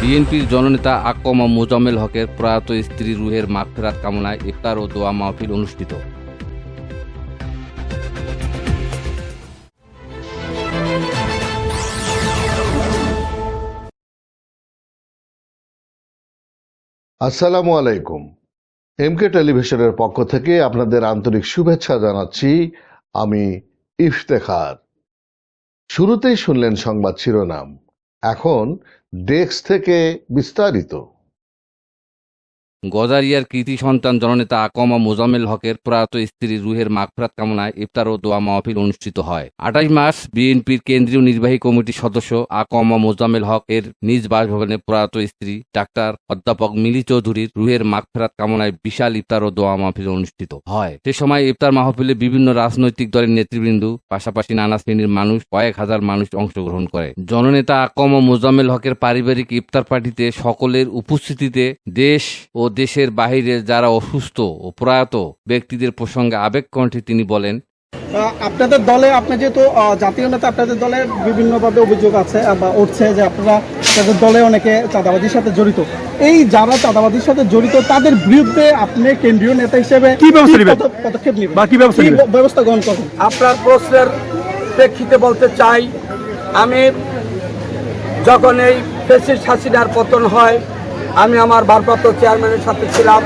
বিএনপির জননেতা আকমা মোজাম্মেল হকের প্রয়াত স্ত্রী রুহের মাগফেরাত কামনায় ইফতার ও দোয়া মাহফিল অনুষ্ঠিত। আসসালামু আলাইকুম। এমকে টেলিভিশনের পক্ষ থেকে আপনাদের আন্তরিক শুভেচ্ছা জানাচ্ছি আমি ইফতেখার। শুরুতেই শুনলেন সংবাদ শিরোনাম। এখন ডেস্ক থেকে বিস্তারিত। গজারিয়ার কৃতি সন্তান জননেতা আকমা মোজাম্মেল হকের প্রয়াত স্ত্রী রুহের মাগফেরাত কামনায় ইফতার ও দোয়া মাহফিল অনুষ্ঠিত হয়। আঠাশ মার্চ বিএনপির কেন্দ্রীয় নির্বাহী কমিটির সদস্য আকমা মোজাম্মেল হক এর নিজ বাসভবনে প্রয়াত স্ত্রী ডাক্তার অধ্যাপক মিলি চৌধুরীর রুহের মাগফেরাত কামনায় বিশাল ইফতার ও দোয়া মাহফিল অনুষ্ঠিত হয়। সে সময় ইফতার মাহফিলে বিভিন্ন রাজনৈতিক দলের নেতৃবৃন্দ, পাশাপাশি নানা শ্রেণির মানুষ, কয়েক হাজার মানুষ অংশগ্রহণ করে। জননেতা আকমা মোজাম্মেল হকের পারিবারিক ইফতার পার্টিতে সকলের উপস্থিতিতে দেশ ও দেশের বাহিরে যারা অসুস্থ ও প্রয়াত ব্যক্তিদের প্রসঙ্গে আবেগ কণ্ঠে তিনি বলেন আহ, আপনাদের দলে আপনি যেহেতু জাতীয় নেতা আপনাদের দলে বিভিন্নভাবে অভিযোগ আছে বা উঠছে যে আপনারা তাদের দলে অনেকে চাঁদাবাজির সাথে জড়িত এই যারা চাঁদাবাজির সাথে জড়িত তাদের বিরুদ্ধে আপনি কেন্দ্রীয় নেতা হিসেবে কি ব্যবস্থা নেবেন? পদক্ষেপ নেবেন বা কি ব্যবস্থা নেবেন? ব্যবস্থা গ্রহণ করবেন আপনার প্রশ্নের প্রেক্ষিতে বলতে চাই আমি যখন এই ফেসিস হাসিনার পতন হয় আমি আমার ভারপ্রাপ্ত চেয়ারম্যানের সাথে ছিলাম।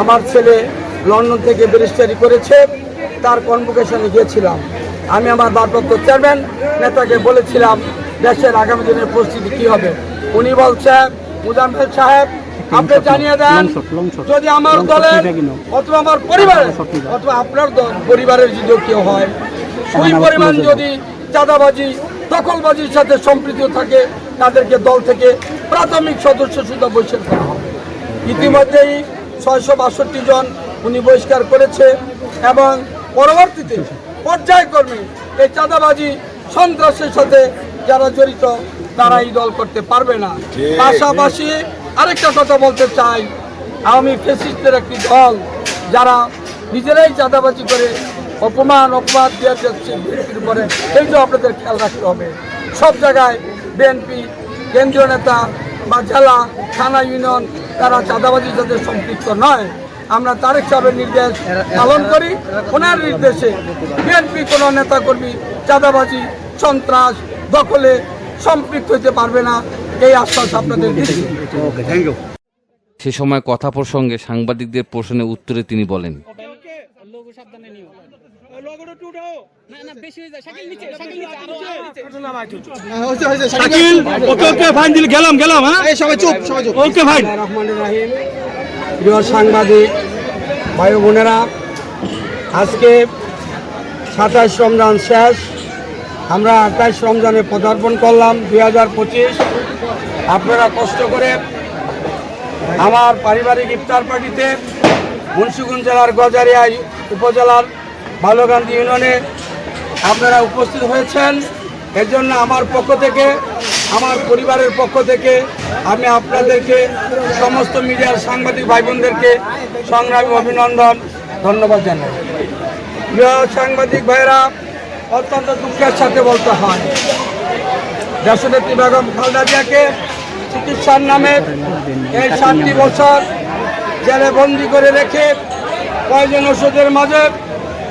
আমার ছেলে লন্ডন থেকে ব্যারিস্টারি করেছে তার কনভোকেশনে গিয়েছিলাম। আমি আমার ভারপ্রাপ্ত চেয়ারম্যান নেতাকে বলেছিলাম দেশের আগামী দিনের পরিস্থিতি কী হবে? উনি বলছে মুজাম্মেল সাহেব আপনি জানিয়ে দেন যদি আমার দলের অথবা আমার পরিবারের অথবা আপনার দল পরিবারের যদি কেউ হয় ওই পরিমাণ যদি চাঁদাবাজি দখলবাজির সাথে সম্পৃক্ত থাকে তাদেরকে দল থেকে প্রাথমিক সদস্য সুদ্ধা বহিষ্কার করা হবে। ইতিমধ্যেই ছয়শো বাষট্টি জন উনি বহিষ্কার করেছে এবং পরবর্তীতে পর্যায়ক্রমে এই চাঁদাবাজি সন্ত্রাসের সাথে যারা জড়িত তারা এই দল করতে পারবে না। পাশাপাশি আরেকটা কথা বলতে চাই আওয়ামী ফেসিস্টের একটি দল যারা নিজেরাই চাঁদাবাজি করে অপমান অপবাদ দেওয়া যাচ্ছে বিএনপির উপরে এইটাও আপনাদের খেয়াল রাখতে হবে। সব জায়গায় বিএনপি কেন্দ্রীয় নেতা বা জেলা থানা ইউনিয়ন তারা চাঁদাবাজির সাথে সম্পৃক্ত নয়। আমরা তারেক সাহেবের নির্দেশ পালন করি ওনার নির্দেশে বিএনপি কোনো নেতাকর্মী চাঁদাবাজি সন্ত্রাস দখলে সম্পৃক্ত হতে পারবে না এই আশ্বাস আপনাদের দিচ্ছি। সে সময় কথা প্রসঙ্গে সাংবাদিকদের প্রশ্নের উত্তরে তিনি বলেন শাকিল ওকে ওকে ফাইন দিল গেলাম গেলাম হ্যাঁ? সবাই চুপ সবাই চুপ। Okay fine. রহমান রাহিম প্রিয় সাংবাদিক ভাই বোনেরা আজকে সাতাশ রমজান শেষ। আমরা আঠাশ রমজানে পদার্পণ করলাম দুই হাজার পঁচিশ। আপনারা কষ্ট করে আমার পারিবারিক ইফতার পার্টিতে মুন্সিগঞ্জ জেলার গজারিয়া উপজেলার বালুগান্ধী ইউনিয়নে আপনারা উপস্থিত হয়েছেন। এর জন্য আমার পক্ষ থেকে, আমার পরিবারের পক্ষ থেকে আমি আপনাদেরকে, সমস্ত মিডিয়ার সাংবাদিক ভাই বোনদেরকে সংগ্রামী অভিনন্দন, ধন্যবাদ জানাই। প্রিয় সাংবাদিক ভাইরা অত্যন্ত দুঃখের সাথে বলতে হয় দেশনেত্রী বেগম খালদা জিয়াকে চিকিৎসার নামে এই সাতটি বছর জেলে বন্দি করে রেখে কয়জন ওষুধের মাঝে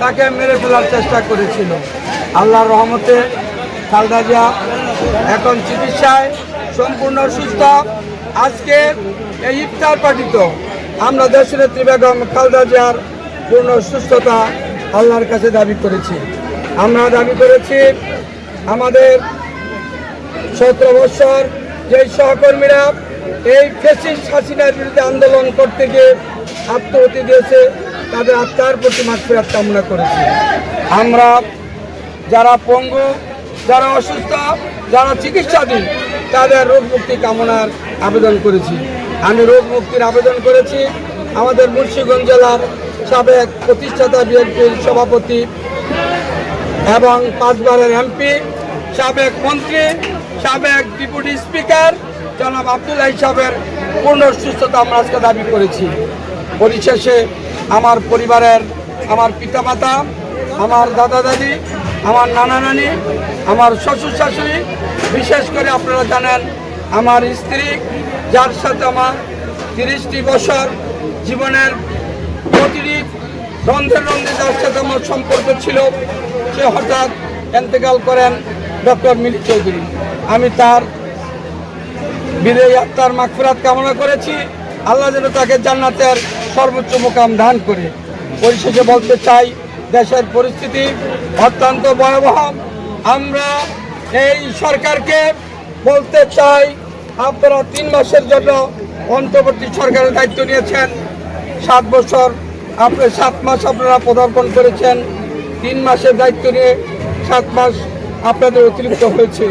তাকে মেরে ফেলার চেষ্টা করেছিল। আল্লাহর রহমতে খালদা জিয়া এখন চিকিৎসায় সম্পূর্ণ সুস্থ। আজকে এই ইফতার পাঠিত আমরা দেশনেত্রী বেগম খালদা জিয়ার পূর্ণ সুস্থতা আল্লাহর কাছে দাবি করেছি। আমরা দাবি করেছি, আমাদের সতেরো বছর যে সহকর্মীরা এই ফেসিস হাসিনার বিরুদ্ধে আন্দোলন করতে গিয়ে আত্মহতি দিয়েছে তাদের আত্মার প্রতি মাত্রার কামনা করেছি। আমরা যারা পঙ্গু, যারা অসুস্থ, যারা চিকিৎসাধীন, তাদের রোগ মুক্তি কামনার আবেদন করেছি। আমি রোগ মুক্তির আবেদন করেছি। আমাদের মুন্সিগঞ্জ জেলার সাবেক প্রতিষ্ঠাতা বিএনপির সভাপতি এবং পাঁচবারের এমপি, সাবেক মন্ত্রী, সাবেক ডিপুটি স্পিকার জনাব আবদুল্লাহ সাহেবের পূর্ণ সুস্থতা আমরা আজকে দাবি করেছি। পরিশেষে আমার পরিবারের, আমার পিতামাতা, আমার দাদা দাদি আমার নানা নানি আমার শ্বশুর শাশুড়ি বিশেষ করে আপনারা জানেন আমার স্ত্রী, যার সাথে আমার তিরিশটি বছর জীবনের প্রতিটি রন্ধে রন্ধে যার সাথে আমার সম্পর্ক ছিল, সে হঠাৎ এন্তেকাল করেন ডক্টর মিলি চৌধুরী। আমি তার বিদেয় আত্মার মাগফিরাত কামনা করেছি। আল্লাহ যেন তাকে জান্নাতের সর্বোচ্চ মোকাম দান করে। পরিশেষে বলতে চাই, দেশের পরিস্থিতি অত্যন্ত ভয়াবহ। আমরা এই সরকারকে বলতে চাই, আপনারা তিন মাসের জন্য অন্তর্বর্তী সরকারের দায়িত্ব নিয়েছেন। সাত বছর, আপনি সাত মাস আপনারা পদার্পণ করেছেন। তিন মাসের দায়িত্ব নিয়ে সাত মাস আপনাদের অতিরিক্ত হয়েছে।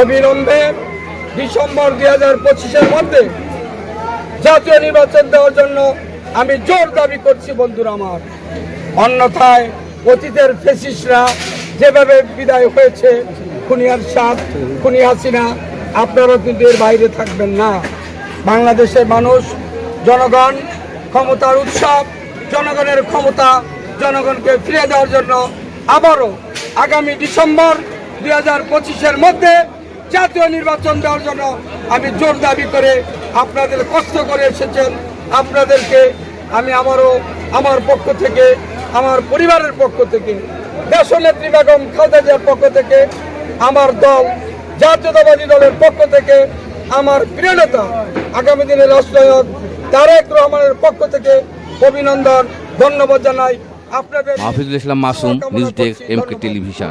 অবিলম্বে ডিসেম্বর দুই হাজার পঁচিশের মধ্যে জাতীয় নির্বাচন দেওয়ার জন্য আমি জোর দাবি করছি বন্ধুরা আমার। অন্যথায় অতীতের ফেসিসরা যেভাবে বিদায় হয়েছে, খুনিয়ার সাথ খুনি হাসিনা আপনারা কিন্তু এর বাইরে থাকবেন না। বাংলাদেশের মানুষ, জনগণ ক্ষমতার উৎসব, জনগণের ক্ষমতা, জনগণকে ফিরে দেওয়ার জন্য আবারও আগামী ডিসেম্বর দুই হাজার পঁচিশের মধ্যে জাতীয় নির্বাচন দেওয়ার জন্য আমি জোর দাবি করে আপনাদের কষ্ট করে এসেছেন। আপনাদেরকে আমি আমারও আমার পক্ষ থেকে আমার পরিবারের পক্ষ থেকে দেশনেত্রী বেগম খালেদা জিয়ার পক্ষ থেকে আমার দল জাতীয়তাবাদী দলের পক্ষ থেকে আমার প্রিয় নেতা আগামী দিনের রাষ্ট্রনায়ক তারেক রহমানের পক্ষ থেকে অভিনন্দন ধন্যবাদ জানাই। আপনাদের Mahfizul Islam Masum news desk M K television.